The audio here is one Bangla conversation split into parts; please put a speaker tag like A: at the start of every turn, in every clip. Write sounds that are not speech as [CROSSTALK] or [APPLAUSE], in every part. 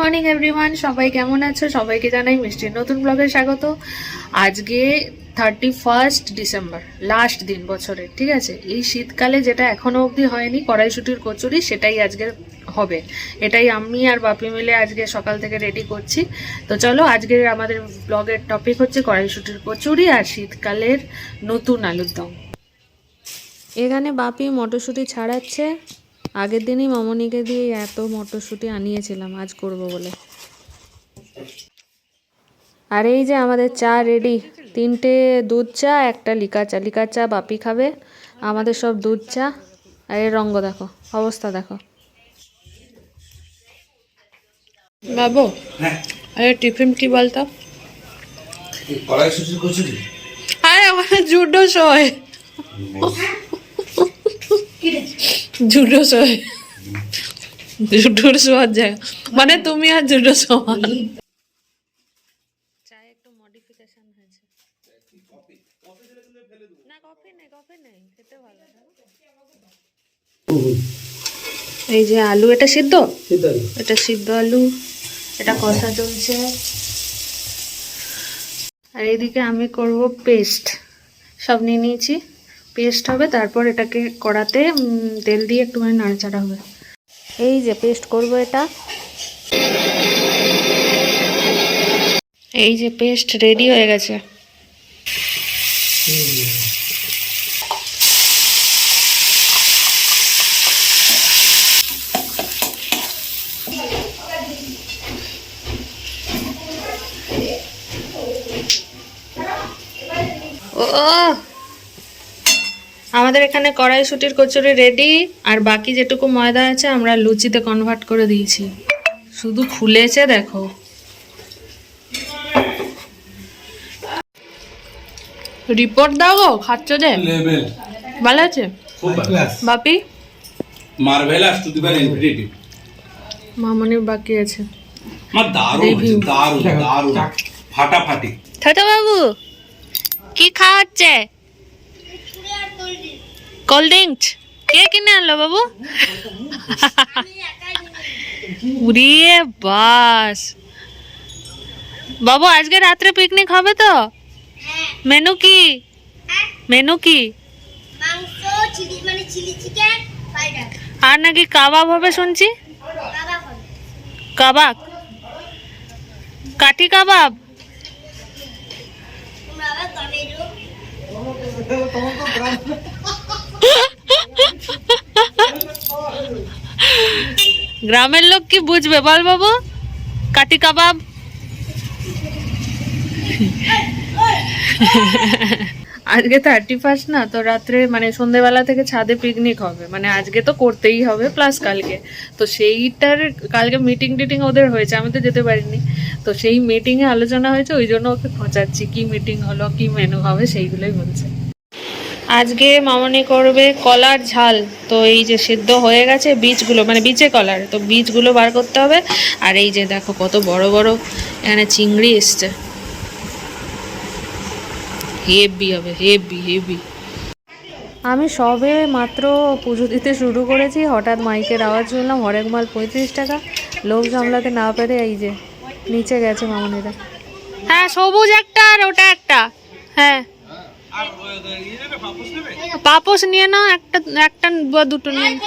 A: Morning, everyone. সবাই কেমন আছো? সবাইকে জানাই মিষ্টির নতুন ব্লগে স্বাগত। আজকে থার্টি ফার্স্ট ডিসেম্বর লাস্ট দিন বছরের ঠিক আছে? এই শীতকালে যেটা এখনও অবধি হয়নি, কড়াইশুটির কচুরি, সেটাই আজকে হবে। এটাই আমি আর বাপি মিলে আজকে সকাল থেকে রেডি করছি। তো চলো আজকের আমাদের ব্লগের টপিক হচ্ছে কড়াইশুটির কচুরি আর শীতকালের নতুন আলুর দম এখানে বাপি মটরশুঁটি ছাড়াচ্ছে। আগের দিনই মামনিকে দিয়ে এত মটরশুঁটি আনিয়েছিলাম আজ করব বলে। আর এই যে আমাদের চা রেডি তিনটে দুধ চা একটা লিকা চা। লিকার চা বাপি খাবে আমাদের সব দুধ চা। আর এর রঙ্গ দেখো অবস্থা দেখো। বাবু আরে টিফিন কি বলতো? আরে ওখানে জুডো শোয় জুডো শোয় জুডোর শোয়ার জায়গা। মানে তুমি আর জুডো শোয়া চায়ে একটু মডিফিকেশন হয়েছে। না কফি নেই কফি নেই খেতে ভালো এই যে আলু এটা সিদ্ধ? এটা সিদ্ধ আলু এটা কষা চলছে। আর এদিকে আমি করব পেস্ট সব নিয়ে নিয়েছি। পেস্ট হবে তারপর এটাকে কড়াতে তেল দিয়ে একটুখানি নাড়াচাড়া হবে। এই যে পেস্ট করব এটা। এই যে পেস্ট রেডি হয়ে গেছে। ও আমাদের এখানে কড়াইশুটির কচুরি রেডি আর বাকি যেটুকু ময়দা আছে আমরা লুচিতে কনভার্ট করে দিয়েছি। শুধু ফুলেছে দেখো। রিপোর্ট দাও গো খাচ্ছ যে? ভালো আছে? বাপি?
B: Marvellous to the very infinitive
A: মামনির বাকি আছে।
B: দারুণ দারুণ দারুণ। ফাটাফাটি।
A: ছোট বাবু কি খাওয়া হচ্ছে? কোল্ড ড্রিঙ্কস কে কিনে আনলো বাবু উড়িয়ে বাস বাবু আজকে রাত্রে পিকনিক হবে তো মেনু কি মেনু কি আর নাকি কাবাব হবে শুনছি কাবাব কাঠি কাবাব
C: টমেটো
A: গ্রামের লোক কি বুঝবে? বল বাবু। কাটি কাবাব। আজকে থার্টি ফার্স্ট না, তো রাত্রে মানে সন্ধেবেলা থেকে ছাদে পিকনিক হবে। মানে আজকে তো করতেই হবে প্লাস কালকে। তো সেইটার কালকে মিটিং টিটিং ওদের হয়েছে, আমি তো যেতে পারিনি। তো সেই মিটিংয়ে আলোচনা হয়েছে, ওই জন্য ওকে খোঁচাচ্ছি, কি মিটিং হলো, কি মেনু হবে, সেইগুলোই বলছে। আজকে মামনি করবে কলার ঝাল। তো এই যে সিদ্ধ হয়ে গেছে বীজগুলো মানে বিচে কলার। তো বীজগুলো বার করতে হবে। আর এই যে দেখো কত বড় বড় এখানে চিংড়ি এসছে। হেভি হবে, হেভি হেভি। আমি সবে মাত্র পুজো দিতে শুরু করেছি। হঠাৎ মাইকের আওয়াজ শুনলাম, হরেক মাল পঁয়ত্রিশ টাকা। লোক সামলাতে না পেরে এই যে নিচে গেছে মামনিরা। হ্যাঁ সবুজ একটা আর ওটা একটা। হ্যাঁ। পাপোশ নিয়ে নাও একটা একটা বা দুটো নিয়ে
C: না।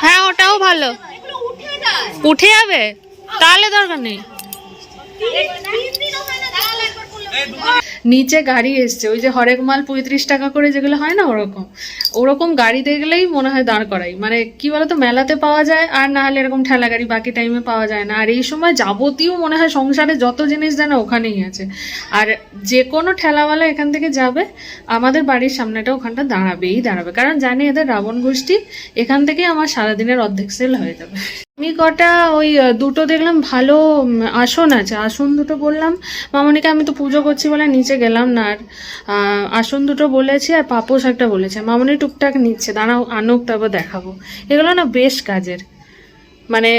A: হ্যাঁ ওটাও ভালো।
C: এগুলো উঠে যায়।
A: উঠে যাবে? তাহলে দরকার নেই। নিচে গাড়ি এসছে, ওই যে হরেক মাল পঁয়ত্রিশ টাকা করে যেগুলো হয় না ওরকম। ওরকম গাড়ি দেখলেই মনে হয় দাঁড় করাই। মানে কি বলতো, মেলাতে পাওয়া যায়, আর না হলে এরকম ঠেলা গাড়ি বাকি টাইমে পাওয়া যায় না। আর এই সময় যাবতীয় মনে হয় সংসারে যত জিনিস জানে ওখানেই আছে। আর যে কোনো ঠেলাওয়ালা এখান থেকে যাবে, আমাদের বাড়ির সামনেটা ওখানটা দাঁড়াবেই দাঁড়াবে। কারণ জানি এদের রাবণ গোষ্ঠী এখান থেকেই আমার সারাদিনের অর্ধেক সেল হয়ে যাবে। আমি কটা ওই দুটো দেখলাম ভালো আসন আছে। আসন দুটো বললাম মামনিকে আমি তো পুজো করছি বলে নিচে গেলাম না আর আসন দুটো বলেছি আর পাপোশ একটা বলেছে। মামনি টুকটাক নিচ্ছে দাঁড়াও আনুক তারপর দেখাবো। এগুলো না বেশ কাজের। মানে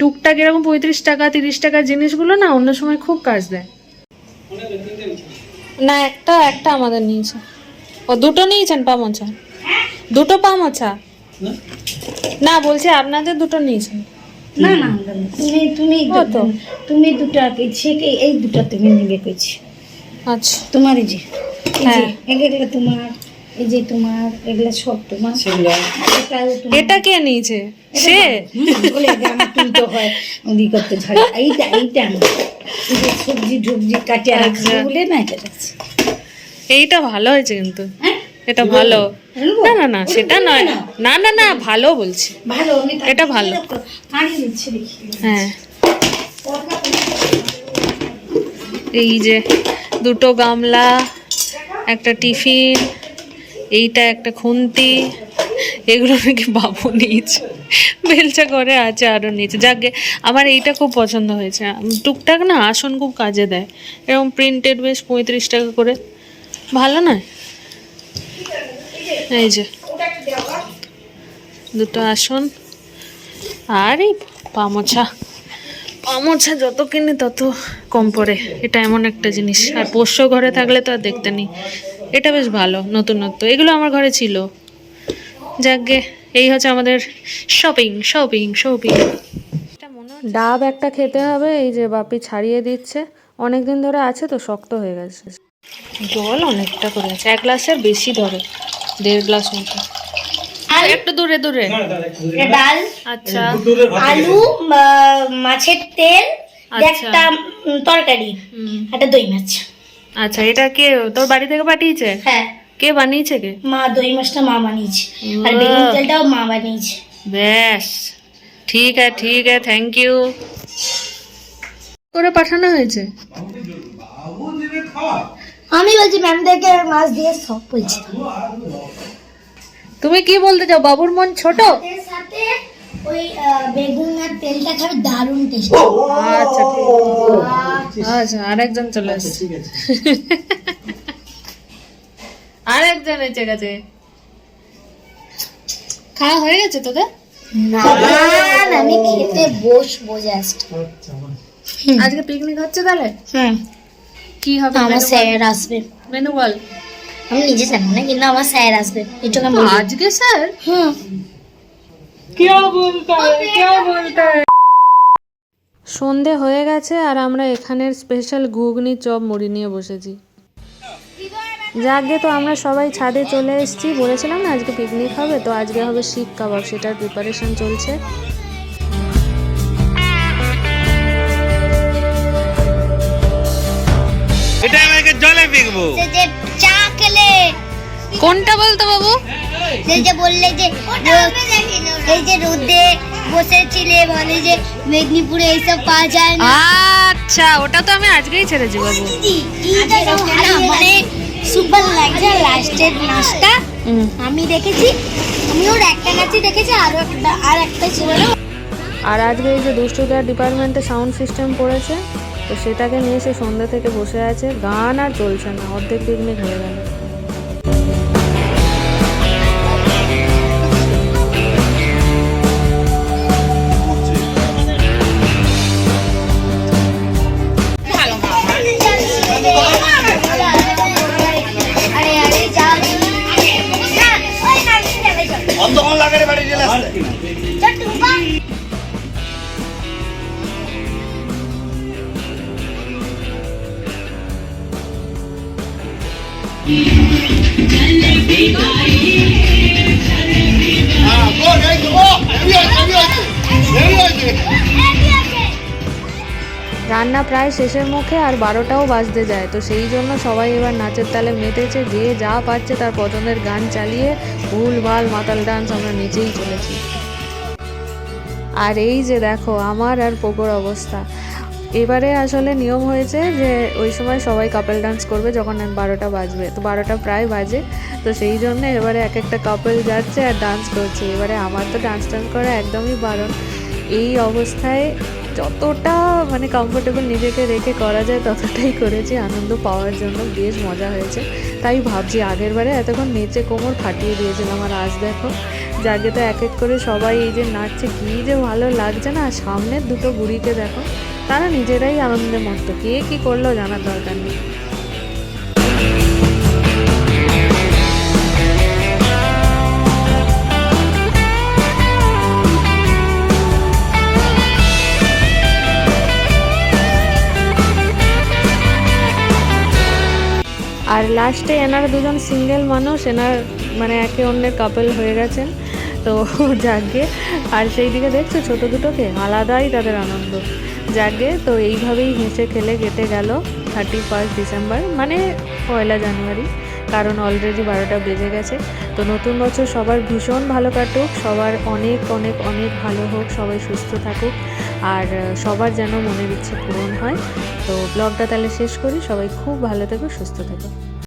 A: টুকটাক এরকম পঁয়ত্রিশ টাকা তিরিশ টাকার জিনিসগুলো না অন্য সময় খুব কাজ দেয়। না একটা একটা আমাদের নিয়েছে। ও দুটো নিয়েছেন পামোছা দুটো পামোছা না বলছি আপনাদের দুটো নিয়েছেন।
D: না না তুমি তুমি? তুমি এই তুমি
A: আচ্ছা
D: তোমার এই যে
A: হ্যাঁ।
D: তোমার এই যে তোমার এগুলো সব তোমার
A: এটা কে নিয়েছে সে
D: হয় করতে এইটা এইটা সবজি কাটিয়ে রাখছে
A: আচ্ছা।
D: বলে না
A: এইটা ভালো হয়েছে কিন্তু
D: হ্যাঁ
A: এটা ভালো। না না না সেটা নয়। না না। না ভালো বলছি।
D: ভালো
A: এটা ভালো। হ্যাঁ। এই যে দুটো গামলা একটা টিফিন এইটা একটা খুন্তি এগুলো নাকি বাবু নিয়েছে। বেলচা করে আছে আরও নিয়েছে। যাকে আমার এইটা খুব পছন্দ হয়েছে। টুকটাক না আসন খুব কাজে দেয়। এরকম প্রিন্টেড বেশ পঁয়ত্রিশ টাকা করে। ভালো নয়? এই যে। দুটো আসন। আর এই পামোছা। পামোছা যত কিনি তত কম পড়ে। এটা এমন একটা জিনিস। আর পোষ্য ঘরে থাকলে তো আর দেখতে নেই। এটা বেশ ভালো নতুনত্ব। এগুলো আমার ঘরে ছিল। যাকগে এই হচ্ছে আমাদের শপিং শপিং শপিং ডাব একটা খেতে হবে এই যে বাপি ছাড়িয়ে দিচ্ছে। অনেক দিন ধরে আছে তো শক্ত হয়ে গেছে। জল অনেকটা করে আছে। এক গ্লাসের বেশি ধরে। দেড় গ্লাস মতো। একটু দূরে দূরে।
D: ডাল?
A: আচ্ছা।
D: আলু মাছের তেল
A: আচ্ছা।
D: একটা তরকারি একটা দই মাছ।
A: আচ্ছা এটা কে তোর বাড়ি থেকে পাঠিয়েছে?
D: হ্যাঁ।
A: কে বানিয়েছে কে?
D: মা দই মাছটা মা বানিয়েছে। আর। বেগুন তেলটাও মা বানিয়েছে।
A: ব্যাস। ঠিক আছে ঠিক আছে থ্যাংক ইউ করে পাঠানো হয়েছে?
D: আমি বলছি ম্যামদেরকে মাছ দিয়ে সব বলছি।
A: তুমি কি বলতে চাও? বাবুর মন ছোট?
D: এর সাথে ওই বেগুন আর তেলটা খাবে দারুণ টেস্ট
A: আচ্ছা ঠিক আচ্ছা আরেকজন চলে এসেছে [LAUGHS] আরেকজন এসে গেছে। খাওয়া হয়ে গেছে তোদের?
D: না আমি খেতে বসবো জাস্ট
A: আজকে পিকনিক হচ্ছে তাহলে?
D: হুম।
A: কি হবে
D: আমার স্যার আসবে।
A: মেনু বল?
D: আমি নিজে জানি না কিন্তু আমার স্যার আসবে এটুকু আমি বলবো।
A: আজকে স্যার
D: হুম
A: क्या बोलता है क्या बोलता है সন্ধে হয়ে গেছে আর আমরা এখানের স্পেশাল ঘুগনি চপ মুড়ি নিয়ে বসেছি যাকে তো আমরা সবাই ছাদে চলে এসেছি বলেছিলাম না আজকে পিকনিক হবে তো আজকে হবে শিক কাবাব সেটার প্রিপারেশন চলছে
B: এটা আমাকে জলে ফেকবো
C: সে যে চা খেলে
A: কোনটা বলতো বাবু?
C: সে যে বললে যে এই যে রোদে বসেছিলে বলে যে মেদিনীপুরে এইসব পাওয়া যায় না।
A: আচ্ছা ওটা তো আমি আজকেই ছেড়েছি বাবু।
C: মানে সুপার লাগছে লাস্টের নাচটা। আমি দেখেছি আমি ওর একটা নাচই দেখেছি আর একটা আর একটা ছিল
A: আর আজকে এই যে দুষ্টুদার ডিপার্টমেন্টে সাউন্ড সিস্টেম পড়েছে তো সেটাকে নিয়ে সে সন্ধ্যা থেকে বসে আছে গান আর চলছে না অর্ধেক পিকনিক হয়ে গেল। রান্না প্রায় শেষের মুখে আর বারোটাও বাজতে যায়। তো সেই জন্য সবাই এবার নাচের তালে মেতেছে যে যা পাচ্ছে তার পছন্দের গান চালিয়ে ভুল ভালো মাতাল ডান্স আমরা নিচেই চলেছি। আর এই যে দেখো, আমার আর পোকোর অবস্থা। এবারে আসলে নিয়ম হয়েছে যে ওই সময় সবাই কাপল ডান্স করবে যখন বারোটা বাজবে। তো বারোটা প্রায় বাজে। তো সেই জন্য এবারে এক একটা কাপল যাচ্ছে আর ডান্স করছে। এবারে আমার তো ডান্স টান্স করা একদমই বারণ। এই অবস্থায় যতটা মানে কমফোর্টেবল নিজেকে রেখে করা যায়, ততটাই করেছি। আনন্দ পাওয়ার জন্য বেশ মজা হয়েছে। তাই ভাবছি আগের বারে এতক্ষণ নেচে কোমর ফাটিয়ে দিয়েছিলাম। আর আজ দেখো জাগে তো এক এক করে সবাই এই যে নাচছে, কী যে ভালো লাগছে না। সামনের দুটো বুড়িকে দেখো, তারা নিজেরাই আনন্দে মস্ত কে কী করল জানার দরকার নেই। আর লাস্টে এনারা দুজন সিঙ্গেল মানুষ, এনার মানে একে অন্যের কাপল হয়ে গেছেন। তো যাকে, আর সেই দিকে দেখছ ছোট দুটোকে? আলাদাই তাদের আনন্দ। যাকে, তো এইভাবেই হেসে খেলে কেটে গেল থার্টি ফার্স্ট ডিসেম্বর মানে পয়লা জানুয়ারি, কারণ অলরেডি বারোটা বেজে গেছে। তো নতুন বছর সবার ভীষণ ভালো কাটুক, সবার অনেক অনেক অনেক ভালো হোক, সবাই সুস্থ থাকুক, আর সবার যেন মনের ইচ্ছে পূরণ হয়। তো ব্লগটা তাহলে শেষ করি, সবাই খুব ভালো থেকো, সুস্থ থেকো।